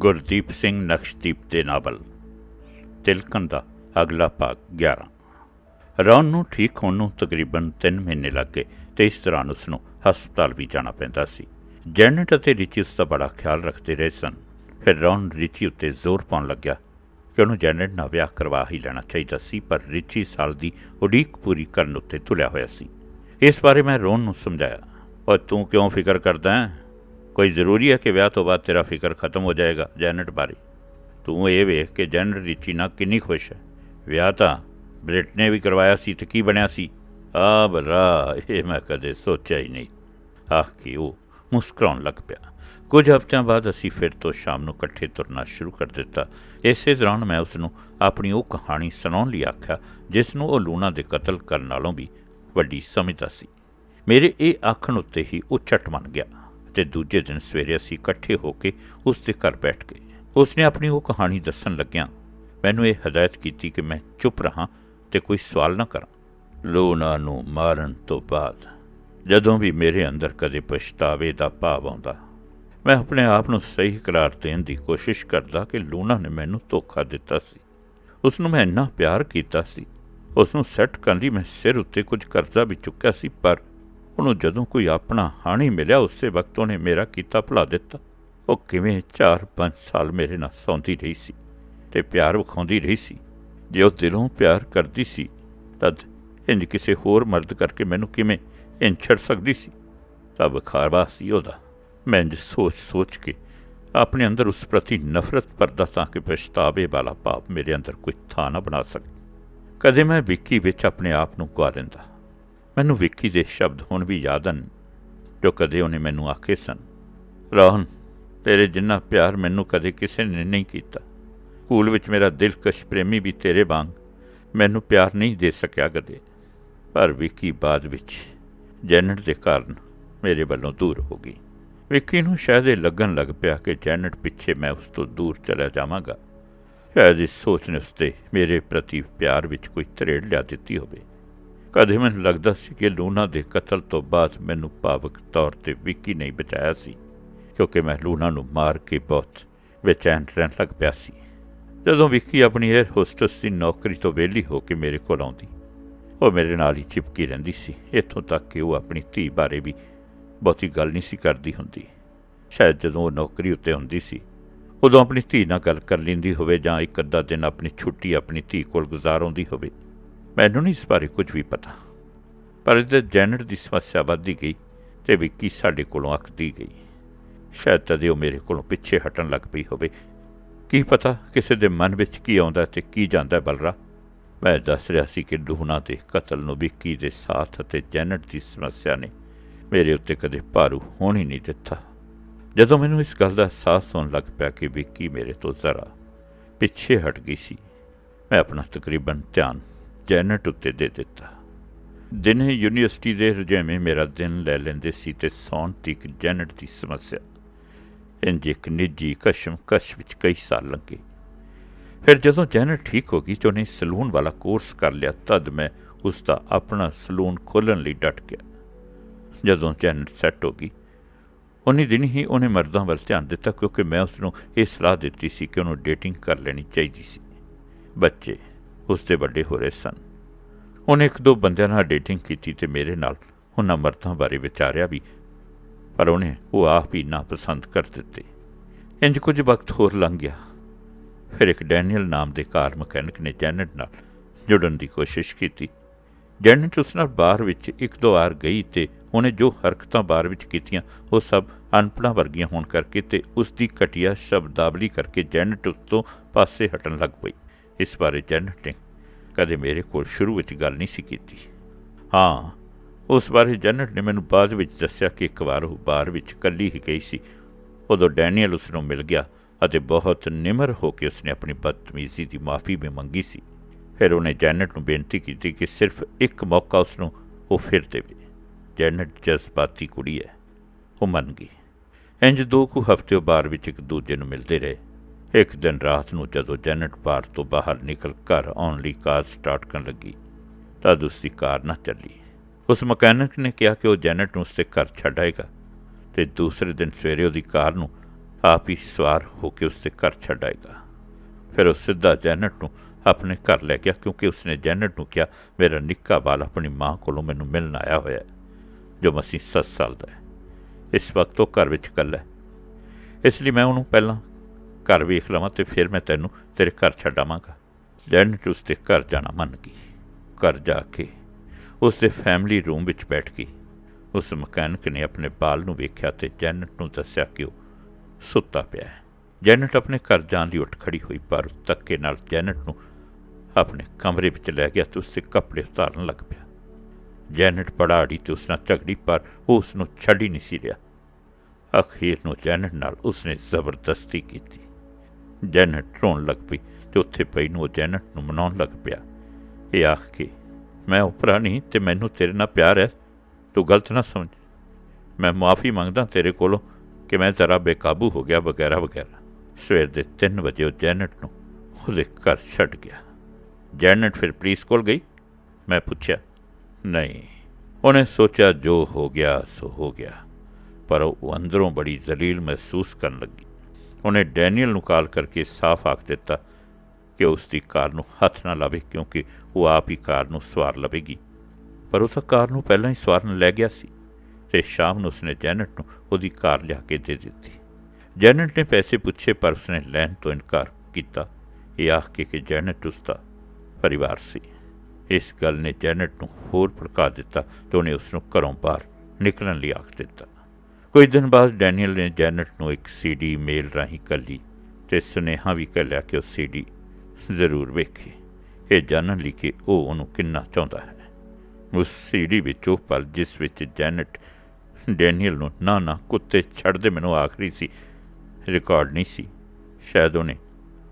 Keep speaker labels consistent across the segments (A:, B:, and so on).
A: ਗੁਰਦੀਪ ਸਿੰਘ ਨਕਸ਼ਦੀਪ ਦੇ ਨਾਵਲ, ਤਿਲਕਣ ਦਾ ਅਗਲਾ ਭਾਗ 11 ਰੌਨ ਨੂੰ ਠੀਕ ਹੋਣ ਨੂੰ ਤਕਰੀਬਨ 3 ਮਹੀਨੇ ਲੱਗ ਗਏ ਤੇ ਇਸ ਦੌਰਾਨ ਉਸ ਨੂੰ ਹਸਪਤਾਲ ਵੀ ਜਾਣਾ ਪੈਂਦਾ ਸੀ। ਜੈਨਟ ਅਤੇ ਰਿਚੀ ਉਸ ਦਾ ਬੜਾ ਖਿਆਲ ਰੱਖਦੇ ਰਹੇ ਸਨ। ਫਿਰ ਰੌਨ ਰਿਚੀ ਉੱਤੇ ਜ਼ੋਰ ਪਾਉਣ ਲੱਗਿਆ ਕਿ ਉਹਨੂੰ ਜੈਨਟ ਨਾਲ ਵਿਆਹ ਕਰਵਾ ਹੀ ਲੈਣਾ ਚਾਹੀਦਾ ਸੀ, ਪਰ ਰਿਚੀ ਸਾਲ ਦੀ ਉਡੀਕ ਪੂਰੀ ਕਰਨ ਉੱਤੇ ਤੁਲਿਆ ਹੋਇਆ ਸੀ। ਇਸ ਬਾਰੇ ਮੈਂ ਰੌਨ ਨੂੰ ਸਮਝਾਇਆ ਔਰ ਤੂੰ ਕਿਉਂ ਫਿਕਰ ਕਰਦਾ ਹੈ? ਕੋਈ ਜ਼ਰੂਰੀ ਹੈ ਕਿ ਵਿਆਹ ਤੋਂ ਬਾਅਦ ਤੇਰਾ ਫਿਕਰ ਖਤਮ ਹੋ ਜਾਏਗਾ ਜੈਨਟ ਬਾਰੇ ਤੂੰ ਇਹ ਵੇਖ ਕਿ ਜੈਨਟ ਰਿਚੀ ਨਾਲ ਕਿੰਨੀ ਖੁਸ਼ ਹੈ ਵਿਆਹ ਤਾਂ ਬ੍ਰਿਟ ਨੇ ਵੀ ਕਰਵਾਇਆ ਸੀ ਤੇ ਕੀ ਬਣਿਆ ਸੀ ਆ ਬਰਾ ਇਹ ਮੈਂ ਕਦੇ ਸੋਚਿਆ ਹੀ ਨਹੀਂ ਆਖ ਕੇ ਉਹ ਮੁਸਕਰਾਉਣ ਲੱਗ ਪਿਆ ਕੁਝ ਹਫ਼ਤਿਆਂ ਬਾਅਦ ਅਸੀਂ ਫਿਰ ਤੋਂ ਸ਼ਾਮ ਨੂੰ ਇਕੱਠੇ ਤੁਰਨਾ ਸ਼ੁਰੂ ਕਰ ਦਿੱਤਾ ਇਸੇ ਦੌਰਾਨ ਮੈਂ ਉਸ ਨੂੰ ਆਪਣੀ ਉਹ ਕਹਾਣੀ ਸੁਣਾਉਣ ਲਈ ਆਖਿਆ ਜਿਸ ਨੂੰ ਉਹ ਲੂਣਾ ਦੇ ਕਤਲ ਕਰਨ ਨਾਲੋਂ ਵੀ ਵੱਡੀ ਸਮਝਦਾ ਸੀ ਮੇਰੇ ਇਹ ਆਖਣ ਉੱਤੇ ਹੀ ਉਹ ਝਟ ਮੰਨ ਗਿਆ ਤੇ ਦੂਜੇ ਦਿਨ ਸਵੇਰੇ ਅਸੀਂ ਇਕੱਠੇ ਹੋ ਕੇ ਉਸ ਦੇ ਘਰ ਬੈਠ ਗਏ। ਉਸ ਨੇ ਆਪਣੀ ਉਹ ਕਹਾਣੀ ਦੱਸਣ ਲੱਗਿਆ ਮੈਨੂੰ ਇਹ ਹਦਾਇਤ ਕੀਤੀ ਕਿ ਮੈਂ ਚੁੱਪ ਰਹਾ ਤੇ ਕੋਈ ਸਵਾਲ ਨਾ ਕਰਾਂ। ਲੂਣਾ ਨੂੰ ਮਾਰਨ ਤੋਂ ਬਾਅਦ ਜਦੋਂ ਵੀ ਮੇਰੇ ਅੰਦਰ ਕਦੇ ਪਛਤਾਵੇ ਦਾ ਭਾਵ ਆਉਂਦਾ, ਮੈਂ ਆਪਣੇ ਆਪ ਨੂੰ ਸਹੀ ਕਰਾਰ ਦੇਣ ਦੀ ਕੋਸ਼ਿਸ਼ ਕਰਦਾ ਕਿ ਲੂਣਾ ਨੇ ਮੈਨੂੰ ਧੋਖਾ ਦਿੱਤਾ ਸੀ। ਉਸ ਨੂੰ ਮੈਂ ਇੰਨਾ ਪਿਆਰ ਕੀਤਾ ਸੀ ਉਸ ਨੂੰ ਸੈੱਟ ਕਰਨ ਲਈ ਮੈਂ ਸਿਰ ਉੱਤੇ ਕੁਝ ਕਰਜ਼ਾ ਵੀ ਚੁੱਕਿਆ ਸੀ, ਪਰ ਉਹਨੂੰ ਜਦੋਂ ਕੋਈ ਆਪਣਾ ਹਾਣੀ ਮਿਲਿਆ, ਉਸੇ ਵਕਤ ਉਹਨੇ ਮੇਰਾ ਕੀਤਾ ਭੁਲਾ ਦਿੱਤਾ। ਉਹ ਕਿਵੇਂ 4-5 ਸਾਲ ਮੇਰੇ ਨਾਲ ਸੌਂਦੀ ਰਹੀ ਸੀ ਤੇ ਪਿਆਰ ਵਿਖਾਉਂਦੀ ਰਹੀ ਸੀ। ਜੇ ਉਹ ਦਿਲੋਂ ਪਿਆਰ ਕਰਦੀ ਸੀ, ਤਦ ਇੰਜ ਕਿਸੇ ਹੋਰ ਮਰਦ ਕਰਕੇ ਮੈਨੂੰ ਕਿਵੇਂ ਇੰਝ ਛੱਡ ਸਕਦੀ ਸੀ? ਤਾਂ ਖਾਰਵਾ ਸੀ ਉਹਦਾ। ਮੈਂ ਇੰਜ ਸੋਚ-ਸੋਚ ਕੇ ਆਪਣੇ ਅੰਦਰ ਉਸ ਪ੍ਰਤੀ ਨਫ਼ਰਤ ਪਰਦਾ ਤਾਂ ਕਿ ਪਛਤਾਵੇ ਵਾਲਾ ਭਾਵ ਮੇਰੇ ਅੰਦਰ ਕੋਈ ਥਾਂ ਨਾ ਬਣਾ ਸਕੇ। ਕਦੇ ਮੈਂ ਵਿੱਕੀ ਵਿੱਚ ਆਪਣੇ ਆਪ ਨੂੰ ਗਵਾ ਦਿੰਦਾ ਮੈਨੂੰ ਵਿੱਕੀ ਦੇ ਸ਼ਬਦ ਹੁਣ ਵੀ ਯਾਦ ਹਨ, ਜੋ ਕਦੇ ਉਹਨੇ ਮੈਨੂੰ ਆਖੇ ਸਨ। ਰੋਹਨ ਤੇਰੇ ਜਿੰਨਾ ਪਿਆਰ ਮੈਨੂੰ ਕਦੇ ਕਿਸੇ ਨੇ ਨਹੀਂ ਕੀਤਾ। ਸਕੂਲ ਵਿੱਚ ਮੇਰਾ ਦਿਲਕਸ਼ ਪ੍ਰੇਮੀ ਵੀ ਤੇਰੇ ਵਾਂਗ ਮੈਨੂੰ ਪਿਆਰ ਨਹੀਂ ਦੇ ਸਕਿਆ ਕਦੇ। ਪਰ ਵਿੱਕੀ ਬਾਅਦ ਵਿੱਚ, ਜੈਨਟ ਦੇ ਕਾਰਨ ਮੇਰੇ ਵੱਲੋਂ ਦੂਰ ਹੋ ਗਈ। ਵਿੱਕੀ ਨੂੰ ਸ਼ਾਇਦ ਇਹ ਲੱਗਣ ਲੱਗ ਪਿਆ ਕਿ ਜੈਨਟ ਪਿੱਛੇ ਮੈਂ ਉਸ ਤੋਂ ਦੂਰ ਚਲਾ ਜਾਵਾਂਗਾ। ਸ਼ਾਇਦ ਇਸ ਸੋਚ ਨੇ ਉਸਤੇ ਮੇਰੇ ਪ੍ਰਤੀ ਪਿਆਰ ਵਿੱਚ ਕੋਈ ਤਰੇੜ ਲਿਆ ਦਿੱਤੀ ਹੋਵੇ। ਕਦੇ ਮੈਨੂੰ ਲੱਗਦਾ ਸੀ ਕਿ ਲੂਨਾ ਦੇ ਕਤਲ ਤੋਂ ਬਾਅਦ ਮੈਨੂੰ ਭਾਵਕ ਤੌਰ ਤੇ ਵਿੱਕੀ ਨਹੀਂ ਬਚਾਇਆ ਸੀ, ਕਿਉਂਕਿ ਮੈਂ ਲੂਨਾ ਨੂੰ ਮਾਰ ਕੇ ਬਹੁਤ ਬੇਚੈਨ ਰਹਿਣ ਲੱਗ ਪਿਆ ਸੀ। ਜਦੋਂ ਵਿੱਕੀ ਆਪਣੀ 에ਅਰ ਹੋਸਟਸ ਦੀ ਨੌਕਰੀ ਤੋਂ ਵਿਹਲੀ ਹੋ ਕੇ ਮੇਰੇ ਕੋਲ ਆਉਂਦੀ, ਉਹ ਮੇਰੇ ਨਾਲ ਹੀ ਚਿਪਕੀ ਰਹਿੰਦੀ ਸੀ। ਇੱਥੋਂ ਤੱਕ ਕਿ ਉਹ ਆਪਣੀ ਧੀ ਬਾਰੇ ਵੀ ਬਹੁਤੀ ਗੱਲ ਨਹੀਂ ਸੀ ਕਰਦੀ ਹੁੰਦੀ। ਸ਼ਾਇਦ ਜਦੋਂ ਉਹ ਨੌਕਰੀ ਉੱਤੇ ਹੁੰਦੀ ਸੀ, ਉਦੋਂ ਆਪਣੀ ਧੀ ਨਾਲ ਗੱਲ ਕਰ ਲੈਂਦੀ ਹੋਵੇ ਜਾਂ ਇੱਕ ਅੱਧਾ ਦਿਨ ਆਪਣੀ ਛੁੱਟੀ ਆਪਣੀ ਧੀ ਕੋਲ ਗੁਜ਼ਾਰ ਆਉਂਦੀ ਹੋਵੇ। ਮੈਨੂੰ ਨਹੀਂ ਇਸ ਬਾਰੇ ਕੁਝ ਵੀ ਪਤਾ। ਪਰ ਇਹਦੇ ਜੈਨਟ ਦੀ ਸਮੱਸਿਆ ਵੱਧਦੀ ਗਈ ਤੇ ਵਿੱਕੀ ਸਾਡੇ ਕੋਲੋਂ ਅੱਕਦੀ ਗਈ। ਸ਼ਾਇਦ ਤਦੇ ਉਹ ਮੇਰੇ ਕੋਲੋਂ ਪਿੱਛੇ ਹਟਣ ਲੱਗ ਪਈ ਹੋਵੇ। ਕੀ ਪਤਾ ਕਿਸੇ ਦੇ ਮਨ ਵਿੱਚ ਕੀ ਆਉਂਦਾ ਤੇ ਕੀ ਜਾਂਦਾ ਬਲਰਾ। ਮੈਂ ਦੱਸ ਰਿਹਾ ਸੀ ਕਿ ਡੂਹਨਾ ਦੇ ਕਤਲ ਨੂੰ ਵਿੱਕੀ ਦੇ ਸਾਥ ਅਤੇ ਜੈਨਟ ਦੀ ਸਮੱਸਿਆ ਨੇ ਮੇਰੇ ਉੱਤੇ ਕਦੇ ਭਾਰੂ ਹੋਣ ਹੀ ਨਹੀਂ ਦਿੱਤਾ। ਜਦੋਂ ਮੈਨੂੰ ਇਸ ਗੱਲ ਦਾ ਅਹਿਸਾਸ ਹੋਣ ਲੱਗ ਪਿਆ ਕਿ ਵਿੱਕੀ ਮੇਰੇ ਤੋਂ ਜ਼ਰਾ ਪਿੱਛੇ ਹਟ ਗਈ ਸੀ, ਮੈਂ ਆਪਣਾ ਤਕਰੀਬਨ ਧਿਆਨ ਜੈਨਟ ਉੱਤੇ ਦੇ ਦਿੱਤਾ। ਦਿਨ ਹੀ ਯੂਨੀਵਰਸਿਟੀ ਦੇ ਰੁਝੇਵੇਂ ਮੇਰਾ ਦਿਨ ਲੈ ਲੈਂਦੇ ਸੀ ਤੇ ਸੌਣ ਤੱਕ ਜੈਨਟ ਦੀ ਸਮੱਸਿਆ। ਇੰਜ ਇੱਕ ਨਿੱਜੀ ਕਸ਼ਮ ਕਸ਼ ਵਿੱਚ ਕਈ ਸਾਲ ਲੱਗੇ ਫਿਰ ਜਦੋਂ ਜੈਨਟ ਠੀਕ ਹੋ ਗਈ ਤੇ ਉਹਨੇ ਸਲੂਨ ਵਾਲਾ ਕੋਰਸ ਕਰ ਲਿਆ, ਤਦ ਮੈਂ ਉਸ ਦਾ ਆਪਣਾ ਸਲੂਨ ਖੋਲਣ ਲਈ ਡਟ ਗਿਆ। ਜਦੋਂ ਜੈਨਟ ਸੈੱਟ ਹੋ ਗਈ ਉਨੀ ਦਿਨ ਹੀ ਉਹਨੇ ਮਰਦਾਂ ਵੱਲ ਧਿਆਨ ਦਿੱਤਾ ਕਿਉਂਕਿ ਮੈਂ ਉਸ ਨੂੰ ਇਹ ਸਲਾਹ ਦਿੱਤੀ ਸੀ ਕਿ ਉਹਨੂੰ ਡੇਟਿੰਗ ਕਰ ਲੈਣੀ ਚਾਹੀਦੀ ਸੀ। ਬੱਚੇ ਉਸ ਦੇ ਵੱਡੇ ਹੋ ਰਹੇ ਸਨ। ਉਹਨੇ ਇੱਕ ਦੋ ਬੰਦਿਆਂ ਨਾਲ ਡੇਟਿੰਗ ਕੀਤੀ ਤੇ ਮੇਰੇ ਨਾਲ ਉਹਨਾਂ ਮਰਦਾਂ ਬਾਰੇ ਵਿਚਾਰਿਆ ਵੀ, ਪਰ ਉਹਨੇ ਉਹ ਆਪ ਹੀ ਨਾ ਪਸੰਦ ਕਰ ਦਿੱਤੇ। ਇੰਜ ਕੁਝ ਵਕਤ ਹੋਰ ਲੰਘ ਗਿਆ। ਫਿਰ ਇੱਕ ਡੈਨੀਅਲ ਨਾਮ ਦੇ ਕਾਰ ਮਕੈਨਿਕ ਨੇ ਜੈਨਟ ਨਾਲ ਜੁੜਨ ਦੀ ਕੋਸ਼ਿਸ਼ ਕੀਤੀ। ਜੈਨਟ ਉਸ ਨਾਲ ਬਾਹਰ ਵਿੱਚ ਇੱਕ ਦੋ ਵਾਰ ਗਈ ਤੇ ਉਹਨੇ ਜੋ ਹਰਕਤਾਂ ਬਾਹਰ ਵਿੱਚ ਕੀਤੀਆਂ, ਉਹ ਸਭ ਅਨਪੜਾਂ ਵਰਗੀਆਂ ਹੋਣ ਕਰਕੇ ਤੇ ਉਸ ਦੀ ਘਟੀਆ ਸ਼ਬਦਾਵਲੀ ਕਰਕੇ ਜੈਨਟ ਉਸ ਤੋਂ ਪਾਸੇ ਹਟਣ ਲੱਗ ਪਈ। ਇਸ ਬਾਰੇ ਜੈਨਟ ਨੇ ਕਦੇ ਮੇਰੇ ਕੋਲ ਸ਼ੁਰੂ ਵਿੱਚ ਗੱਲ ਨਹੀਂ ਸੀ ਕੀਤੀ। ਹਾਂ, ਉਸ ਬਾਰੇ ਜੈਨਟ ਨੇ ਮੈਨੂੰ ਬਾਅਦ ਵਿੱਚ ਦੱਸਿਆ ਕਿ ਇੱਕ ਵਾਰ ਉਹ ਬਾਰ ਵਿੱਚ ਇਕੱਲੀ ਹੀ ਗਈ ਸੀ। ਉਦੋਂ ਡੈਨੀਅਲ ਉਸ ਨੂੰ ਮਿਲ ਗਿਆ ਅਤੇ ਬਹੁਤ ਨਿਮਰ ਹੋ ਕੇ ਉਸਨੇ ਆਪਣੀ ਬਦਤਮੀਜ਼ੀ ਦੀ ਮਾਫੀ ਵੀ ਮੰਗੀ ਸੀ। ਫਿਰ ਉਹਨੇ ਜੈਨਟ ਨੂੰ ਬੇਨਤੀ ਕੀਤੀ ਕਿ ਸਿਰਫ ਇੱਕ ਮੌਕਾ ਉਸ ਨੂੰ ਉਹ ਫਿਰ ਦੇਵੇ। ਜੈਨਟ ਜਜ਼ਬਾਤੀ ਕੁੜੀ ਹੈ। ਉਹ ਮੰਨ ਗਈ। ਇੰਜ ਦੋ ਕੁ ਹਫ਼ਤੇ ਬਾਅਦ ਵਿੱਚ ਇੱਕ ਦੂਜੇ ਨੂੰ ਮਿਲਦੇ ਰਹੇ। ਇੱਕ ਦਿਨ ਰਾਤ ਨੂੰ ਜਦੋਂ ਜੈਨਟ ਬਾਰ ਤੋਂ ਬਾਹਰ ਨਿਕਲ ਘਰ ਆਉਣ ਲਈ ਕਾਰ ਸਟਾਰਟ ਕਰਨ ਲੱਗੀ, ਤਾਂ ਉਸ ਦੀ ਕਾਰ ਨਾ ਚੱਲੀ। ਉਸ ਮਕੈਨਿਕ ਨੇ ਕਿਹਾ ਕਿ ਉਹ ਜੈਨਟ ਨੂੰ ਉਸਦੇ ਘਰ ਛੱਡ ਆਏਗਾ ਤੇ ਦੂਸਰੇ ਦਿਨ ਸਵੇਰੇ ਉਹਦੀ ਕਾਰ ਨੂੰ ਆਪ ਹੀ ਸਵਾਰ ਹੋ ਕੇ ਉਸਦੇ ਘਰ ਛੱਡ ਆਏਗਾ। ਫਿਰ ਉਹ ਸਿੱਧਾ ਜੈਨਟ ਨੂੰ ਆਪਣੇ ਘਰ ਲੈ ਗਿਆ ਕਿਉਂਕਿ ਉਸਨੇ ਜੈਨਟ ਨੂੰ ਕਿਹਾ, ਮੇਰਾ ਨਿੱਕਾ ਬਾਲ ਆਪਣੀ ਮਾਂ ਕੋਲੋਂ ਮੈਨੂੰ ਮਿਲਣ ਆਇਆ ਹੋਇਆ ਹੈ, ਜੋ ਮਸੀਂ 7 ਸਾਲ ਦਾ ਹੈ। ਇਸ ਵਕਤ ਉਹ ਘਰ ਵਿੱਚ ਇਕੱਲਾ ਹੈ। ਇਸ ਲਈ ਮੈਂ ਉਹਨੂੰ ਪਹਿਲਾਂ ਘਰ ਵੇਖ ਲਵਾਂ ਤੇ ਫਿਰ ਮੈਂ ਤੈਨੂੰ ਤੇਰੇ ਘਰ ਛੱਡ ਛੱਡਾਵਾਂਗਾ। ਜੈਨਟ ਉਸ ਦੇ ਘਰ ਜਾਣਾ ਮੰਨ ਗਈ। ਘਰ ਜਾ ਕੇ ਉਸ ਦੇ ਫੈਮਿਲੀ ਰੂਮ ਵਿੱਚ ਬੈਠ ਗਈ। ਉਸ ਮਕੈਨਿਕ ਨੇ ਆਪਣੇ ਬਾਲ ਨੂੰ ਵੇਖਿਆ ਤੇ ਜੈਨਟ ਨੂੰ ਦੱਸਿਆ ਕਿ ਉਹ ਸੁੱਤਾ ਪਿਆ ਹੈ। ਜੈਨਟ ਆਪਣੇ ਘਰ ਜਾਣ ਲਈ ਉੱਠ ਖੜੀ ਹੋਈ, ਪਰ ਧੱਕੇ ਨਾਲ ਜੈਨਟ ਨੂੰ ਆਪਣੇ ਕਮਰੇ ਵਿੱਚ ਲੈ ਗਿਆ ਤੇ ਉਸਦੇ ਕੱਪੜੇ ਉਤਾਰਨ ਲੱਗ ਪਿਆ। ਜੈਨਟ ਪੜਾੜੀ ਤੇ ਉਸ ਨਾਲ ਝਗੜੀ, ਪਰ ਉਹ ਉਸ ਨੂੰ ਛੱਡ ਹੀ ਨਹੀਂ ਸੀ ਰਿਹਾ। ਅਖੀਰ ਨੂੰ ਜੈਨਟ ਨਾਲ ਉਸਨੇ ਜ਼ਬਰਦਸਤੀ ਕੀਤੀ। ਜੈਨਟ ਰੋਣ ਲੱਗ ਪਈ ਤੇ ਉੱਥੇ ਪਈ ਨੂੰ ਉਹ ਜੈਨਟ ਨੂੰ ਮਨਾਉਣ ਲੱਗ ਪਿਆ। ਇਹ ਆਖ ਕੇ, ਮੈਂ ਉਪਰਾ ਨਹੀਂ ਤੇ ਮੈਨੂੰ ਤੇਰੇ ਨਾਲ ਪਿਆਰ ਹੈ। ਤੂੰ ਗਲਤ ਨਾ ਸਮਝ। ਮੈਂ ਮਾਫੀ ਮੰਗਦਾ ਤੇਰੇ ਕੋਲੋਂ ਕਿ ਮੈਂ ਜ਼ਰਾ ਬੇਕਾਬੂ ਹੋ ਗਿਆ ਵਗੈਰਾ ਵਗੈਰਾ। ਸਵੇਰ ਦੇ 3 ਵਜੇ ਉਹ ਜੈਨਟ ਨੂੰ ਉਹਦੇ ਘਰ ਛੱਡ ਗਿਆ। ਜੈਨਟ ਫਿਰ ਪੁਲਿਸ ਕੋਲ ਗਈ। ਮੈਂ ਪੁੱਛਿਆ, ਨਹੀਂ, ਉਹਨੇ ਸੋਚਿਆ ਜੋ ਹੋ ਗਿਆ ਸੋ ਹੋ ਗਿਆ, ਪਰ ਉਹ ਅੰਦਰੋਂ ਬੜੀ ਜ਼ਲੀਲ ਮਹਿਸੂਸ ਕਰਨ ਲੱਗੀ। ਉਹਨੇ ਡੈਨੀਅਲ ਨੂੰ ਕਾਲ ਕਰਕੇ ਸਾਫ਼ ਆਖ ਦਿੱਤਾ ਕਿ ਉਸ ਦੀ ਕਾਰ ਨੂੰ ਹੱਥ ਨਾ ਲਾਵੇ ਕਿਉਂਕਿ ਉਹ ਆਪ ਹੀ ਕਾਰ ਨੂੰ ਸਵਾਰ ਲਵੇਗੀ। ਪਰ ਉਹ ਤਾਂ ਕਾਰ ਨੂੰ ਪਹਿਲਾਂ ਹੀ ਸਵਾਰਨ ਲੈ ਗਿਆ ਸੀ ਤੇ ਸ਼ਾਮ ਨੂੰ ਉਸਨੇ ਜੈਨਟ ਨੂੰ ਉਹਦੀ ਕਾਰ ਲਿਆ ਕੇ ਦੇ ਦਿੱਤੀ। ਜੈਨਟ ਨੇ ਪੈਸੇ ਪੁੱਛੇ ਪਰ ਉਸਨੇ ਲੈਣ ਤੋਂ ਇਨਕਾਰ ਕੀਤਾ। ਇਹ ਆਖ ਕੇ ਕਿ ਜੈਨਟ ਉਸਦਾ ਪਰਿਵਾਰ ਸੀ। ਇਸ ਗੱਲ ਨੇ ਜੈਨਟ ਨੂੰ ਹੋਰ ਭੜਕਾ ਦਿੱਤਾ ਤੇ ਉਹਨੇ ਉਸ ਨੂੰ ਘਰੋਂ ਬਾਹਰ ਨਿਕਲਣ ਲਈ ਆਖ ਦਿੱਤਾ। ਕੁਝ ਦਿਨ ਬਾਅਦ ਡੈਨੀਅਲ ਨੇ ਜੈਨਟ ਨੂੰ ਇੱਕ ਸੀਡੀ ਮੇਲ ਰਾਹੀਂ ਕੱਲੀ ਤੇ ਸੁਨੇਹਾ ਵੀ ਕੱਲਿਆ ਕਿ ਉਹ ਸੀਡੀ ਜ਼ਰੂਰ ਵੇਖੇ। ਇਹ ਜਾਣਨ ਲਈ ਕਿ ਉਹ ਉਹਨੂੰ ਕਿੰਨਾ ਚਾਹੁੰਦਾ ਹੈ। ਉਸ ਸੀਡੀ ਵਿੱਚ ਉਹ ਪਲ ਜਿਸ ਵਿੱਚ ਜੈਨਟ ਡੈਨੀਅਲ ਨੂੰ ਨਾ ਨਾ ਕੁੱਤੇ ਛੱਡ ਦੇ ਮੈਨੂੰ ਆਖਰੀ ਸੀ, ਰਿਕਾਰਡ ਨਹੀਂ ਸੀ। ਸ਼ਾਇਦ ਉਹਨੇ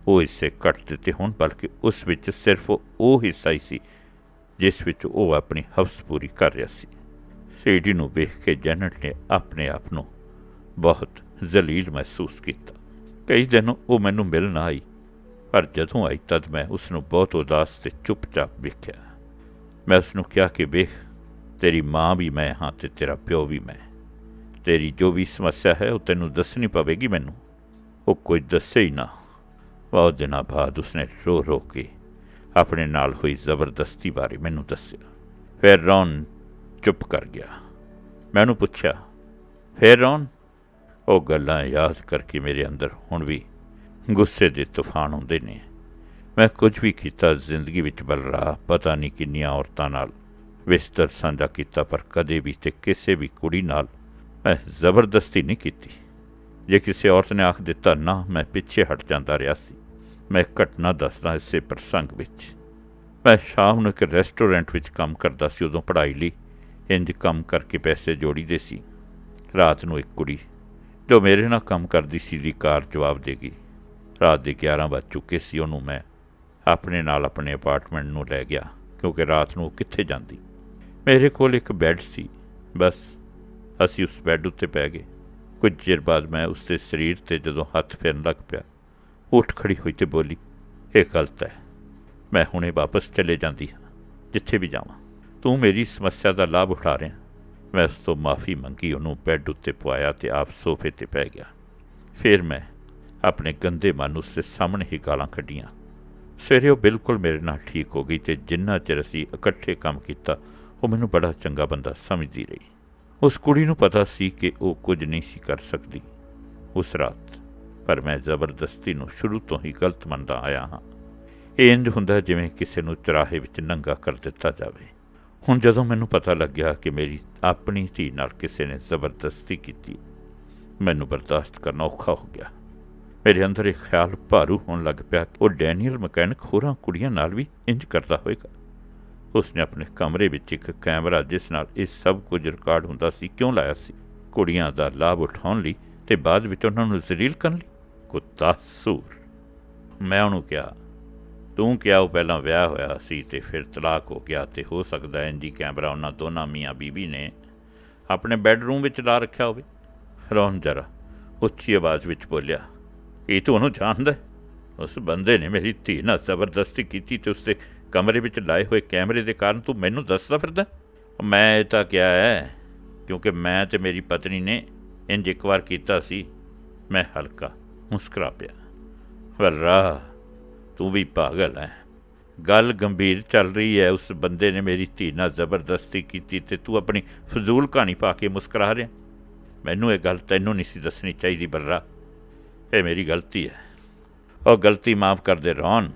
A: ਉਹ ਹਿੱਸੇ ਕੱਟ ਦਿੱਤੇ ਹੋਣ, ਬਲਕਿ ਉਸ ਵਿੱਚ ਸਿਰਫ ਉਹ ਹਿੱਸਾ ਹੀ ਸੀ, ਜਿਸ ਵਿੱਚ ਉਹ ਆਪਣੀ ਹਵਸ ਪੂਰੀ ਕਰ ਰਿਹਾ ਸੀ। ਸੀਡੀ ਨੂੰ ਵੇਖ ਕੇ ਜੈਨਟ ਨੇ ਆਪਣੇ ਆਪ ਨੂੰ ਬਹੁਤ ਜ਼ਲੀਲ ਮਹਿਸੂਸ ਕੀਤਾ। ਕਈ ਦਿਨ ਉਹ ਮੈਨੂੰ ਮਿਲਣ ਆਈ, ਪਰ ਜਦੋਂ ਆਈ ਤਦ ਮੈਂ ਉਸ ਨੂੰ ਬਹੁਤ ਉਦਾਸ ਤੇ ਚੁੱਪਚਾਪ ਵੇਖਿਆ। ਮੈਂ ਉਸ ਨੂੰ ਕਿਹਾ ਕਿ ਵੇਖ, ਤੇਰੀ ਮਾਂ ਵੀ ਮੈਂ ਹਾਂ ਤੇ ਤੇਰਾ ਪਿਓ ਵੀ ਮੈਂ। ਤੇਰੀ ਜੋ ਵੀ ਸਮੱਸਿਆ ਹੈ ਉਹ ਤੈਨੂੰ ਦੱਸਣੀ ਪਵੇਗੀ ਮੈਨੂੰ। ਉਹ ਕੋਈ ਦੱਸੇ ਹੀ ਨਾ। ਬਹੁਤ ਦਿਨਾਂ ਬਾਅਦ ਉਸਨੇ ਰੋ ਰੋ ਕੇ ਆਪਣੇ ਨਾਲ ਹੋਈ ਜ਼ਬਰਦਸਤੀ ਬਾਰੇ ਮੈਨੂੰ ਦੱਸਿਆ। ਫਿਰ ਰੌਨ ਚੁੱਪ ਕਰ ਗਿਆ। ਮੈਂ ਉਹਨੂੰ ਪੁੱਛਿਆ, ਫਿਰ ਰੌਣ? ਉਹ ਗੱਲਾਂ ਯਾਦ ਕਰਕੇ ਮੇਰੇ ਅੰਦਰ ਹੁਣ ਵੀ ਗੁੱਸੇ ਦੇ ਤੂਫਾਨ ਹੁੰਦੇ ਨੇ। ਮੈਂ ਕੁਝ ਵੀ ਕੀਤਾ, ਜ਼ਿੰਦਗੀ ਵਿੱਚ ਬਲ ਪਤਾ ਨਹੀਂ ਕਿੰਨੀਆਂ ਔਰਤਾਂ ਨਾਲ ਵਿਸਤਰ ਸਾਂਝਾ ਕੀਤਾ, ਪਰ ਕਦੇ ਵੀ ਤੇ ਕਿਸੇ ਵੀ ਕੁੜੀ ਨਾਲ ਮੈਂ ਜ਼ਬਰਦਸਤੀ ਨਹੀਂ ਕੀਤੀ। ਜੇ ਕਿਸੇ ਔਰਤ ਨੇ ਆਖ ਦਿੱਤਾ, ਨਾ, ਮੈਂ ਪਿੱਛੇ ਹਟ ਜਾਂਦਾ ਰਿਹਾ ਸੀ। ਮੈਂ ਘਟਨਾ ਦੱਸਦਾ ਇਸੇ ਪ੍ਰਸੰਗ ਵਿੱਚ। ਮੈਂ ਸ਼ਾਮ ਨੂੰ ਇੱਕ ਰੈਸਟੋਰੈਂਟ ਵਿੱਚ ਕੰਮ ਕਰਦਾ ਸੀ, ਉਦੋਂ ਪੜ੍ਹਾਈ ਲਈ ਇੰਜ ਕੰਮ ਕਰਕੇ ਪੈਸੇ ਜੋੜੀਦੇ ਸੀ। ਰਾਤ ਨੂੰ ਇੱਕ ਕੁੜੀ ਜੋ ਮੇਰੇ ਨਾਲ ਕੰਮ ਕਰਦੀ ਸੀ ਦੀ ਕਾਰ ਜਵਾਬ ਦੇ ਗਈ। ਰਾਤ ਦੇ 11 ਵੱਜ ਚੁੱਕੇ ਸੀ, ਉਹਨੂੰ ਮੈਂ ਆਪਣੇ ਨਾਲ ਆਪਣੇ ਅਪਾਰਟਮੈਂਟ ਨੂੰ ਲੈ ਗਿਆ, ਕਿਉਂਕਿ ਰਾਤ ਨੂੰ ਉਹ ਕਿੱਥੇ ਜਾਂਦੀ। ਮੇਰੇ ਕੋਲ ਇੱਕ ਬੈੱਡ ਸੀ, ਬਸ ਅਸੀਂ ਉਸ ਬੈੱਡ ਉੱਤੇ ਪੈ ਗਏ। ਕੁਝ ਚਿਰ ਬਾਅਦ ਮੈਂ ਉਸ ਦੇ ਸਰੀਰ ਤੇ ਜਦੋਂ ਹੱਥ ਫੇਰਨ ਲੱਗ ਪਿਆ, ਉੱਠ ਖੜੀ ਹੋਈ ਤੇ ਬੋਲੀ, ਇਹ ਗਲਤ ਹੈ, ਮੈਂ ਹੁਣੇ ਵਾਪਸ ਚਲੇ ਜਾਂਦੀ ਹਾਂ, ਜਿੱਥੇ ਵੀ ਜਾਵਾਂ। ਤੂੰ ਮੇਰੀ ਸਮੱਸਿਆ ਦਾ ਲਾਭ ਉਠਾ ਰਿਹਾ। ਮੈਂ ਉਸ ਤੋਂ ਮਾਫੀ ਮੰਗੀ, ਉਹਨੂੰ ਬੈੱਡ ਉੱਤੇ ਪਵਾਇਆ ਤੇ ਆਪ ਸੋਫੇ ਤੇ ਪੈ ਗਿਆ। ਫਿਰ ਮੈਂ ਆਪਣੇ ਗੰਦੇ ਮਨ ਉਸ ਦੇ ਸਾਹਮਣੇ ਹੀ ਗਾਲਾਂ ਕੱਢੀਆਂ। ਸਵੇਰੇ ਉਹ ਬਿਲਕੁਲ ਮੇਰੇ ਨਾਲ ਠੀਕ ਹੋ ਗਈ ਤੇ ਜਿੰਨਾ ਚਿਰ ਅਸੀਂ ਇਕੱਠੇ ਕੰਮ ਕੀਤਾ, ਉਹ ਮੈਨੂੰ ਬੜਾ ਚੰਗਾ ਬੰਦਾ ਸਮਝਦੀ ਰਹੀ। ਉਸ ਕੁੜੀ ਨੂੰ ਪਤਾ ਸੀ ਕਿ ਉਹ ਕੁਝ ਨਹੀਂ ਸੀ ਕਰ ਸਕਦੀ। ਉਸ ਰਾਤ ਪਰ ਮੈਂ ਜ਼ਬਰਦਸਤੀ ਨੂੰ ਸ਼ੁਰੂ ਤੋਂ ਹੀ ਗਲਤ ਮੰਨਦਾ ਆਇਆ ਹਾਂ। ਇਹ ਇੰਜ ਹੁੰਦਾ ਜਿਵੇਂ ਕਿਸੇ ਨੂੰ ਚਰਾਹੇ ਵਿੱਚ ਨੰਗਾ ਕਰ ਦਿੱਤਾ ਜਾਵੇ। ਹੁਣ ਜਦੋਂ ਮੈਨੂੰ ਪਤਾ ਲੱਗਿਆ ਕਿ ਮੇਰੀ ਆਪਣੀ ਧੀ ਨਾਲ ਕਿਸੇ ਨੇ ਜ਼ਬਰਦਸਤੀ ਕੀਤੀ, ਮੈਨੂੰ ਬਰਦਾਸ਼ਤ ਕਰਨਾ ਔਖਾ ਹੋ ਗਿਆ। ਮੇਰੇ ਅੰਦਰ ਇਹ ਖਿਆਲ ਭਾਰੂ ਹੋਣ ਲੱਗ ਪਿਆ ਕਿ ਉਹ ਡੈਨੀਅਲ ਮਕੈਨਿਕ ਹੋਰਾਂ ਕੁੜੀਆਂ ਨਾਲ ਵੀ ਇੰਜ ਕਰਦਾ ਹੋਵੇਗਾ। ਉਸਨੇ ਆਪਣੇ ਕਮਰੇ ਵਿੱਚ ਇੱਕ ਕੈਮਰਾ ਜਿਸ ਨਾਲ ਇਹ ਸਭ ਕੁਝ ਰਿਕਾਰਡ ਹੁੰਦਾ ਸੀ ਕਿਉਂ ਲਾਇਆ ਸੀ? ਕੁੜੀਆਂ ਦਾ ਲਾਭ ਉਠਾਉਣ ਲਈ ਤੇ ਬਾਅਦ ਵਿੱਚ ਉਹਨਾਂ ਨੂੰ ਜ਼ਲੀਲ ਕਰਨ ਲਈ? ਕੁੱਤਾ ਸੂਰ। ਮੈਂ ਉਹਨੂੰ ਕਿਹਾ ਤੂੰ ਕਿਹਾ ਉਹ ਪਹਿਲਾਂ ਵਿਆਹ ਹੋਇਆ ਸੀ ਤੇ ਫਿਰ ਤਲਾਕ ਹੋ ਗਿਆ ਤੇ ਹੋ ਸਕਦਾ ਹੈ ਇੰਜੀ ਕੈਮਰਾ ਉਹਨਾਂ ਦੋਨਾਂ ਮੀਆਂ ਬੀਬੀ ਨੇ ਆਪਣੇ ਬੈੱਡਰੂਮ ਵਿੱਚ ਲਾ ਰੱਖਿਆ ਹੋਵੇ। ਰੌਣ ਜਰਾ, ਉੱਚੀ ਆਵਾਜ਼ ਵਿੱਚ ਬੋਲਿਆ, ਇਹ ਤੂੰ ਉਹਨੂੰ ਜਾਣਦਾ ਉਸ ਬੰਦੇ ਨੇ ਮੇਰੀ ਧੀ ਨਾਲ ਜ਼ਬਰਦਸਤੀ ਕੀਤੀ ਤੇ ਉਸਦੇ ਕਮਰੇ ਵਿੱਚ ਲਾਏ ਹੋਏ ਕੈਮਰੇ ਦੇ ਕਾਰਨ ਤੂੰ ਮੈਨੂੰ ਦੱਸਦਾ ਫਿਰਦਾ ਮੈਂ ਇਹ ਤਾਂ ਕਿਹਾ ਹੈ, ਕਿਉਂਕਿ ਮੈਂ ਤੇ ਮੇਰੀ ਪਤਨੀ ਨੇ ਇੰਜ ਇੱਕ ਵਾਰ ਕੀਤਾ ਸੀ। ਮੈਂ ਹਲਕਾ ਮੁਸਕਰਾ ਪਿਆ। ਵਰਰਾ ਤੂੰ ਵੀ ਪਾਗਲ ਹੈ ਗੱਲ ਗੰਭੀਰ ਚੱਲ ਰਹੀ ਹੈ ਉਸ ਬੰਦੇ ਨੇ ਮੇਰੀ ਧੀ ਨਾਲ ਜ਼ਬਰਦਸਤੀ ਕੀਤੀ ਤੇ ਤੂੰ ਆਪਣੀ ਫਜ਼ੂਲ ਕਹਾਣੀ ਪਾ ਕੇ ਮੁਸਕਰਾ ਰਿਹਾ ਮੈਨੂੰ ਇਹ ਗੱਲ ਤੈਨੂੰ ਨਹੀਂ ਸੀ ਦੱਸਣੀ ਚਾਹੀਦੀ ਬਰਰਾ। ਇਹ ਮੇਰੀ ਗਲਤੀ ਹੈ ਉਹ ਗਲਤੀ ਮਾਫ ਕਰ ਦੇ ਰੌਨ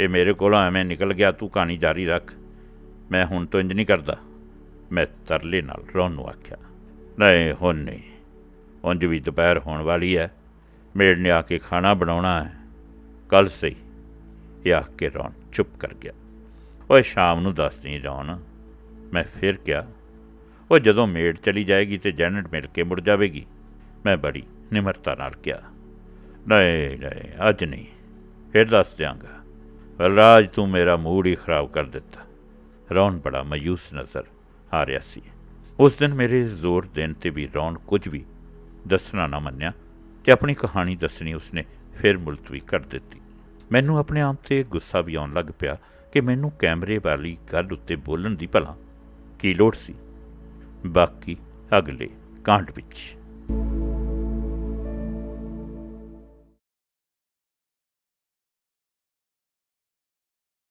A: ਇਹ ਮੇਰੇ ਕੋਲੋਂ ਐਵੇਂ ਨਿਕਲ ਗਿਆ। ਤੂੰ ਕਹਾਣੀ ਜਾਰੀ ਰੱਖ। ਮੈਂ ਹੁਣ ਤੋਂ ਇੰਜ ਨਹੀਂ ਕਰਦਾ। ਮੈਂ ਤਰਲੇ ਨਾਲ ਰੌਨ ਨੂੰ ਆਖਿਆ। ਨਹੀਂ, ਹੁਣ ਨਹੀਂ। ਉਂਝ ਵੀ ਦੁਪਹਿਰ ਹੋਣ ਵਾਲੀ ਹੈ ਮੇੜ ਨੇ ਆ ਕੇ ਖਾਣਾ ਬਣਾਉਣਾ ਹੈ ਕੱਲ ਸਹੀ। ਇਹ ਆਖ ਕੇ ਰੌਣ, ਚੁੱਪ ਕਰ ਗਿਆ। ਓਏ ਸ਼ਾਮ ਨੂੰ ਦੱਸ ਨਹੀਂ ਰੌਨ ਮੈਂ ਫਿਰ ਕਿਹਾ ਉਹ ਜਦੋਂ ਮੇੜ ਚਲੀ ਜਾਏਗੀ ਤੇ ਜੈਨਟ ਮਿਲ ਕੇ ਮੁੜ ਜਾਵੇਗੀ। ਮੈਂ ਬੜੀ ਨਿਮਰਤਾ ਨਾਲ ਕਿਹਾ, ਨਹੀਂ ਨਹੀਂ, ਅੱਜ ਨਹੀਂ। ਫਿਰ ਦੱਸ ਦਿਆਂਗਾ। ਰਾਜ ਤੂੰ ਮੇਰਾ ਮੂਡ ਹੀ ਖਰਾਬ ਕਰ ਦਿੱਤਾ। ਰੌਣ ਬੜਾ ਮਾਯੂਸ ਨਜ਼ਰ ਆ ਰਿਹਾ ਸੀ। ਉਸ ਦਿਨ ਮੇਰੇ ਜ਼ੋਰ ਦੇਣ ਤੇ ਵੀ ਰੌਣ ਕੁਝ ਵੀ ਦੱਸਣਾ ਨਾ ਮੰਨਿਆ ਤੇ ਆਪਣੀ ਕਹਾਣੀ ਦੱਸਣੀ ਉਸਨੇ ਫਿਰ ਮੁਲਤਵੀ ਕਰ ਦਿੱਤੀ। ਮੈਨੂੰ ਆਪਣੇ ਆਪ ਤੇ ਗੁੱਸਾ ਵੀ ਆਉਣ ਲੱਗ ਪਿਆ ਕਿ ਮੈਨੂੰ ਕੈਮਰੇ ਵਾਲੀ ਗੱਲ ਉੱਤੇ ਬੋਲਣ ਦੀ ਭਲਾ ਕੀ ਲੋੜ ਸੀ। ਬਾਕੀ ਅਗਲੇ ਕਾਂਡ ਵਿੱਚ।